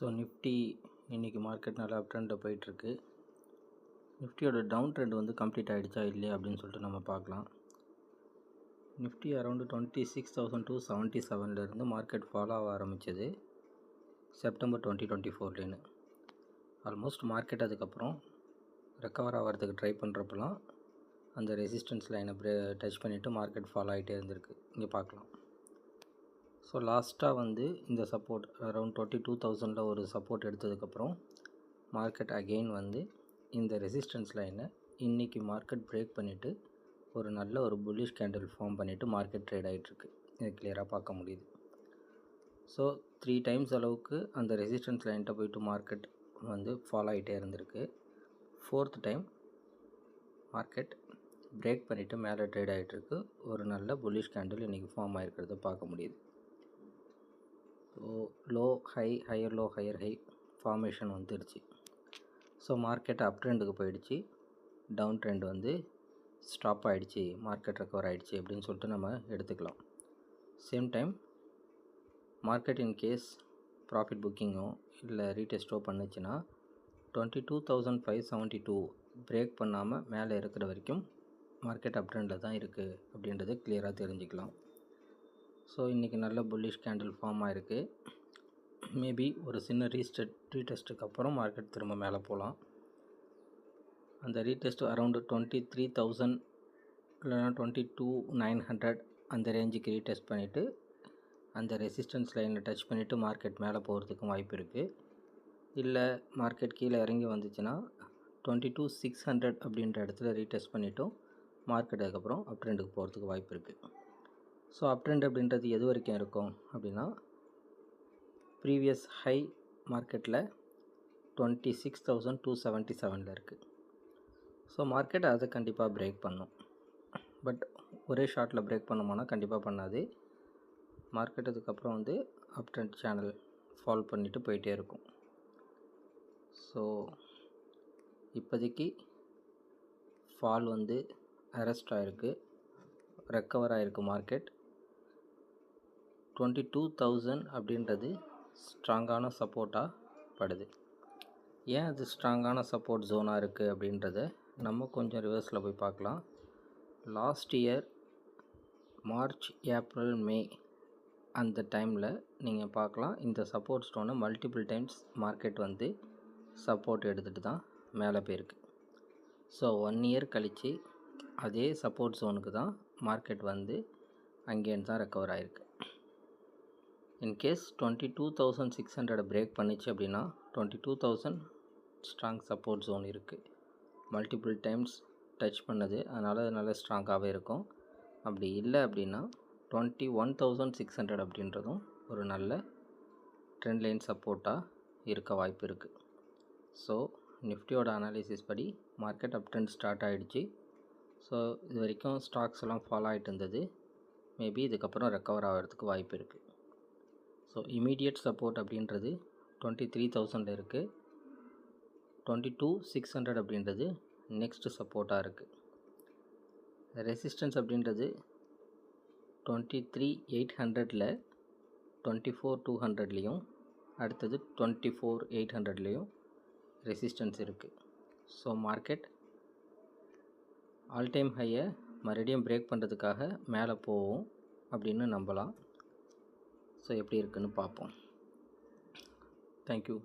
So Nifty இன்றைக்கி market நல்லா அப் ட்ரெண்டில் போயிட்டுருக்கு. நிஃப்டியோட டவுன் ட்ரெண்ட் வந்து கம்ப்ளீட் ஆகிடுச்சா இல்லையா அப்படின்னு சொல்லிட்டு நம்ம பார்க்கலாம். Nifty around twenty six thousand two seventy செவன்லேருந்து market follow ஆக ஆரம்பிச்சது செப்டம்பர் டுவெண்ட்டி டுவெண்ட்டி ஃபோர்லேன்னு ஆல்மோஸ்ட் மார்க்கெட் அதுக்கப்புறம் ரெக்கவர் ஆகிறதுக்கு ட்ரை பண்ணுறப்பெல்லாம் அந்த ரெசிஸ்டன்ஸ் லைனை பிரே டச் பண்ணிவிட்டு மார்க்கெட் ஃபாலோ ஆகிட்டே இருந்திருக்கு. இங்கே பார்க்கலாம். ஸோ லாஸ்ட்டாக வந்து இந்த சப்போர்ட் அரௌண்ட் டுவெண்ட்டி டூ தௌசண்டில் ஒரு சப்போர்ட் எடுத்ததுக்கப்புறம் மார்க்கெட் அகெயின் வந்து இந்த ரெசிஸ்டன்ஸ் லைனை இன்றைக்கி மார்க்கெட் பிரேக் பண்ணிவிட்டு ஒரு நல்ல ஒரு புல்லிஷ் கேண்டில் ஃபார்ம் பண்ணிவிட்டு மார்க்கெட் ட்ரேட் ஆகிட்டுருக்கு இது கிளியராக பார்க்க முடியுது. ஸோ த்ரீ டைம்ஸ் அளவுக்கு அந்த ரெசிஸ்டன்ஸ் லைன்கிட்ட போயிட்டு மார்க்கெட் வந்து ஃபாலோ ஆகிட்டே இருந்திருக்கு. ஃபோர்த் டைம் மார்க்கெட் பிரேக் பண்ணிவிட்டு மேலே ட்ரேட் ஆகிட்டுருக்கு ஒரு நல்ல புல்லிஷ் கேண்டில் இன்றைக்கி ஃபார்ம் ஆகிருக்கிறத பார்க்க முடியுது. So low high higher low higher high formation வந்துடுச்சு ஸோ மார்க்கெட் அப் ட்ரெண்டுக்கு போயிடுச்சு. டவுன் ட்ரெண்ட் வந்து ஸ்டாப் ஆகிடுச்சு மார்க்கெட் ரெக்கவர் ஆகிடுச்சு அப்படின்னு சொல்லிட்டு நம்ம எடுத்துக்கலாம். Same time market in case profit புக்கிங்கோ இல்லை ரீடெஸ்ட்டோ பண்ணுச்சுன்னா twenty two thousand five seventy two break பண்ணாமல் மேலே இருக்கிற வரைக்கும் மார்க்கெட் அப் ட்ரெண்டில் தான் இருக்குது அப்படின்றது கிளியராக தெரிஞ்சுக்கலாம். ஸோ இன்றைக்கி நல்ல புல்லிஷ் கேண்டில் ஃபார்ம் ஆகிருக்கு மேபி ஒரு சின்ன ரீஸ்டெட் ரீடெஸ்ட்டுக்கு அப்புறம் மார்க்கெட் திரும்ப மேலே போகலாம் அந்த retest around twenty three thousand இல்லைனா டுவெண்ட்டி டூ நைன் ஹண்ட்ரட் அந்த ரேஞ்சுக்கு ரீடெஸ்ட் பண்ணிவிட்டு அந்த ரெசிஸ்டன்ஸ் லைனை டச் பண்ணிவிட்டு மார்க்கெட் மேலே போகிறதுக்கும் வாய்ப்பு இருக்குது இல்லை மார்க்கெட் கீழே இறங்கி வந்துச்சுன்னா டுவெண்ட்டி டூ சிக்ஸ் ஹண்ட்ரட் அப்படின்ற இடத்துல ரீடெஸ்ட் பண்ணிவிட்டும் மார்க்கெட் அதுக்கப்புறம் அப் ட்ரெண்டுக்கு போகிறதுக்கு வாய்ப்பு இருக்குது ஸோ அப் ட்ரெண்ட் அப்படின்றது எது வரைக்கும் இருக்கும் அப்படின்னா ப்ரீவியஸ் ஹை மார்க்கெட்டில் twenty six thousand two seventy செவனில் இருக்குது ஸோ மார்க்கெட் அதை கண்டிப்பாக பிரேக் பண்ணும். பட் ஒரே ஷார்ட்டில் பிரேக் பண்ணுமானா கண்டிப்பாக பண்ணாது. மார்க்கெட் அதுக்கப்புறம் வந்து அப் ட்ரெண்ட் சேனல் ஃபால் பண்ணிவிட்டு போயிட்டே இருக்கும். ஸோ இப்போதைக்கு ஃபால் வந்து அரெஸ்ட் ஆகிருக்கு ரெக்கவர் ஆகிருக்கு மார்க்கெட் டுவெண்ட்டி டூ தௌசண்ட் அப்படின்றது ஸ்ட்ராங்கான சப்போர்ட்டாக படுது. ஏன் அது ஸ்ட்ராங்கான சப்போர்ட் ஜோனாக இருக்குது அப்படின்றத நம்ம கொஞ்சம் ரிவர்ஸில் போய் பார்க்கலாம். Last year March April May அந்த டைமில் நீங்கள் பார்க்கலாம் இந்த சப்போர்ட் ஸ்டோனை மல்டிபிள் டைம்ஸ் மார்க்கெட் வந்து சப்போர்ட் எடுத்துகிட்டு தான் மேலே போயிருக்கு. ஸோ ஒன் இயர் கழித்து அதே சப்போர்ட் ஜோனுக்கு தான் மார்க்கெட் வந்து அங்கேருந்து தான் ரெக்கவர் ஆகிருக்கு in case twenty two thousand six hundred break பண்ணிச்சு அப்படின்னா twenty two thousand strong support zone இருக்குது மல்டிபிள் டைம்ஸ் டச் பண்ணது. அதனால் அது நல்ல ஸ்ட்ராங்காகவே இருக்கும். அப்படி இல்லை அப்படின்னா twenty one thousand six hundred அப்படின்றதும் ஒரு நல்ல ட்ரெண்ட் லைன் சப்போர்ட்டாக இருக்க வாய்ப்பு இருக்குது ஸோ நிஃப்டியோட அனாலிசிஸ் படி மார்க்கெட் அப் ட்ரெண்ட் ஸ்டார்ட் ஆகிடுச்சு ஸோ இது வரைக்கும் ஸ்டாக்ஸ் எல்லாம் ஃபாலோ ஆகிட்டு இருந்தது. மேபி இதுக்கப்புறம் ரெக்கவர் ஆகிறதுக்கு வாய்ப்பு இருக்குது ஸோ இமீடியட் சப்போர்ட் அப்படின்றது டுவெண்ட்டி த்ரீ தௌசண்ட் இருக்குது டுவெண்ட்டி டூ சிக்ஸ் ஹண்ட்ரட் அப்படின்றது நெக்ஸ்ட் சப்போர்ட்டாக இருக்குது ரெசிஸ்டன்ஸ் அப்படின்றது டுவெண்ட்டி த்ரீ எயிட் ஹண்ட்ரடில் டுவெண்ட்டி ஃபோர் டூ ஹண்ட்ரட்லேயும் அடுத்தது டுவெண்ட்டி ஃபோர் எயிட் ஹண்ட்ரட்லேயும் ரெசிஸ்டன்ஸ் இருக்குது ஸோ மார்க்கெட் ஆல் டைம் ஹையை மறுபடியும் பிரேக் பண்ணுறதுக்காக மேலே போவோம் அப்படின்னு நம்பலாம். ஸோ எப்படி இருக்குன்னு பார்ப்போம். தேங்க்யூ